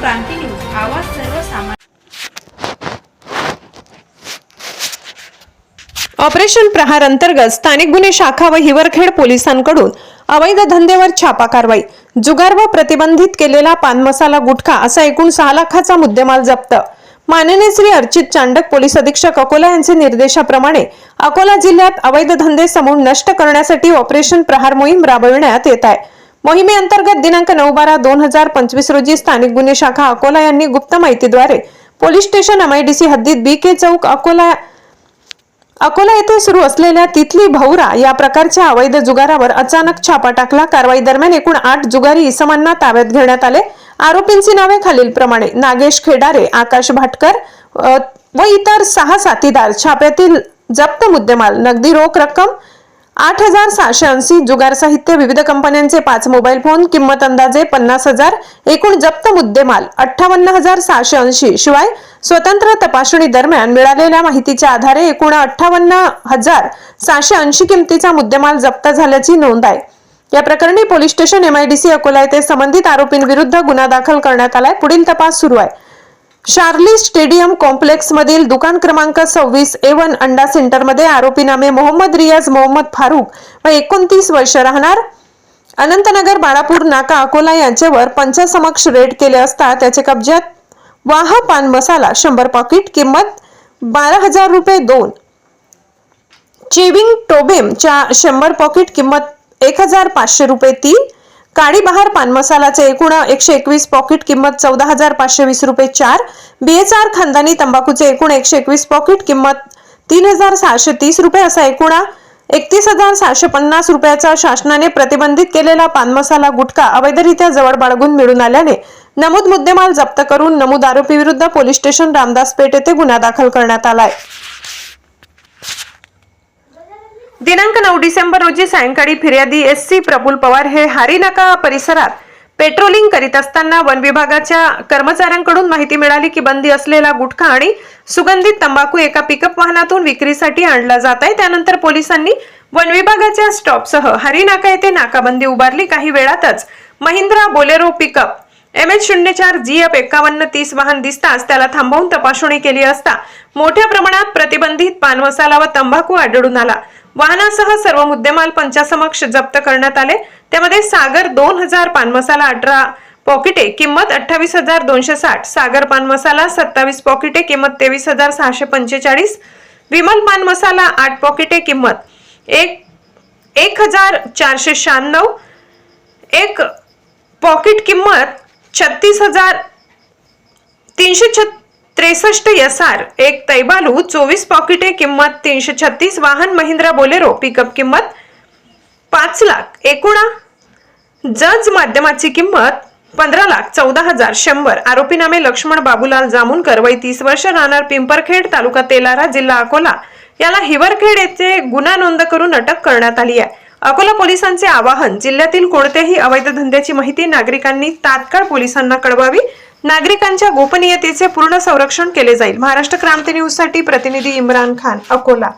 क्रांती news आवाज सर्वसामान्य. Operation प्रहार अंतर्गत स्थानिक गुन्हे शाखा व हिवरखेड पोलिसांकडून अवैध धंदेवर छापा कारवाई जुगार व प्रतिबंधित केलेला पान मसाला गुटखा असा एकूण सहा लाखाचा मुद्देमाल जप्त. माननीय श्री अर्चित चांडक पोलीस अधीक्षक अकोला यांचे निर्देशाप्रमाणे अकोला जिल्ह्यात अवैध धंदे समूळ नष्ट करण्यासाठी ऑपरेशन प्रहार मोहीम राबविण्यात येत आहे. मोहिमेअंतर्गत दिनांक नऊ बारा दोन हजार पंचवीस रोजी स्थानिक गुन्हे शाखा अकोला यांनी गुप्त माहितीद्वारे पोलीस स्टेशन एमआयडीसी हद्दीत बी के चौक अकोला अकोला येथे सुरू असलेल्या तिथली भौरा या प्रकारच्या अवैध जुगारावर अचानक छापा टाकला. कारवाई दरम्यान एकूण आठ जुगारी इसमांना ताब्यात घेण्यात आले. आरोपींची नावे खालीलप्रमाणे. नागेश खेडारे आकाश भाटकर व इतर सहा साथीदार. छाप्यातील जप्त मुद्देमाल. नगदी रोख रक्कम आठ हजार सहाशे ऐंशी जुगार साहित्य विविध कंपन्यांचे पाच मोबाईल फोन किंमत अंदाजे पन्नास हजार एकूण जप्त मुद्देमाल अठ्ठावन्न हजार सहाशे ऐंशी शिवाय स्वतंत्र तपासणी दरम्यान मिळालेल्या माहितीच्या आधारे एकूण अठ्ठावन्न हजार सहाशे ऐंशी किमतीचा मुद्देमाल जप्त झाल्याची नोंद आहे. या प्रकरणी पोलीस स्टेशन एमआयडीसी अकोला येथे संबंधित आरोपींविरुद्ध गुन्हा दाखल करण्यात आलाय. पुढील तपास सुरू आहे. शार्ली स्टेडियम कॉम्प्लेक्स मधील दुकान क्रमांक सव्वीस ए वन अंडा सेंटरमध्ये आरोपी नामे मोहम्मद रियाज मोहम्मद फारुक व एकोणतीस वर्ष राहणार. अनंतनगर बाळापूर नाका अकोला यांच्यावर पंचासमक्ष रेड केले असता त्याचे कब्जात वाह पान मसाला शंभर पॉकेट किंमत बारा हजार रुपये दोन. चेविंग टोबेमच्या शंभर पॉकेट किंमत एक हजार पाचशे रुपये तीन. काळी बहार पान मसालाचे एकूण एकशे एकवीस पॉकेट किंमत चौदा हजार पाचशे वीस रुपये चार. बीएचआर खानदानी तंबाखूचे एकूण एकशे एकवीस पॉकेट किंमत तीन हजार सहाशे तीस रुपये असा एकूण एकतीस हजार सहाशे पन्नास रुपयाचा शासनाने प्रतिबंधित केलेला पान मसाला गुटखा अवैधरित्या जवळ बाळगून मिळून आल्याने नमूद मुद्देमाल जप्त करून नमूद आरोपीविरुद्ध पोलीस स्टेशन रामदास पेठ येथे गुन्हा दाखल करण्यात आलाय. दिनांक नऊ डिसेंबर रोजी सायंकाळी फिर्यादी एस सी प्रफुल पवार हे हारीनाका परिसरात पेट्रोलिंग करीत असताना वन विभागाच्या कर्मचाऱ्यांकडून माहिती मिळाली की बंदी असलेला गुटखा आणि सुगंधित तंबाखू एका पिकअप वाहनातून विक्रीसाठी आणला जात आहे. त्यानंतर पोलिसांनी वन विभागाच्या स्टॉपसह हरिनाका येथे नाकाबंदी उभारली. काही वेळातच Mahindra Bolero pickup M H शून्य चार जी एफ एकावन्न तीस वाहन दिसताच त्याला थांबवून तपासणी केली असता मोठ्या प्रमाणात प्रतिबंधित पानमसाला व तंबाखू आढळून आला. वाहनासह सर्व मुद्देमाल पंचासमक्ष जप्त करण्यात आले. त्यामध्ये सागर दोन हजार पान मसाला अठरा पॉकिटे किंमत अठ्ठावीस हजार दोनशे साठ सागर पान मसाला सत्तावीस पॉकिटे किंमत तेवीस हजार सहाशे पंचेचाळीस विमल पान मसाला आठ पॉकिटे किंमत एक एक हजार चारशे शहाण्णव एक पॉकेट किंमत छत्तीस हजार तीनशे छत्तीस त्रेसष्ट एस आर एक तैबालू चोवीस पॉकेटे किंमत तीनशे छत्तीस वाहन महिंद्रा बोलेरो पिकअप किंमत पाच लाख. एकूणा जज माध्यमाची किंमत पंधरा लाख चौदा हजार शंभर. आरोपीनामे लक्ष्मण बाबूलाल जामुनकर वय तीस वर्ष राहणार पिंपरखेड तालुका तेलारा जिल्हा अकोला. याला हिवरखेड येथे गुन्हा नोंद करून अटक करण्यात आली आहे. अकोला पोलिसांचे आवाहन जिल्ह्यातील कोणत्याही अवैध धंद्याची माहिती नागरिकांनी तात्काळ पोलिसांना कळवावी नागरिकांच्या गोपनीयतेचे पूर्ण संरक्षण केले जाईल. महाराष्ट्र क्रांती न्यूजसाठी प्रतिनिधी इम्रान खान अकोला.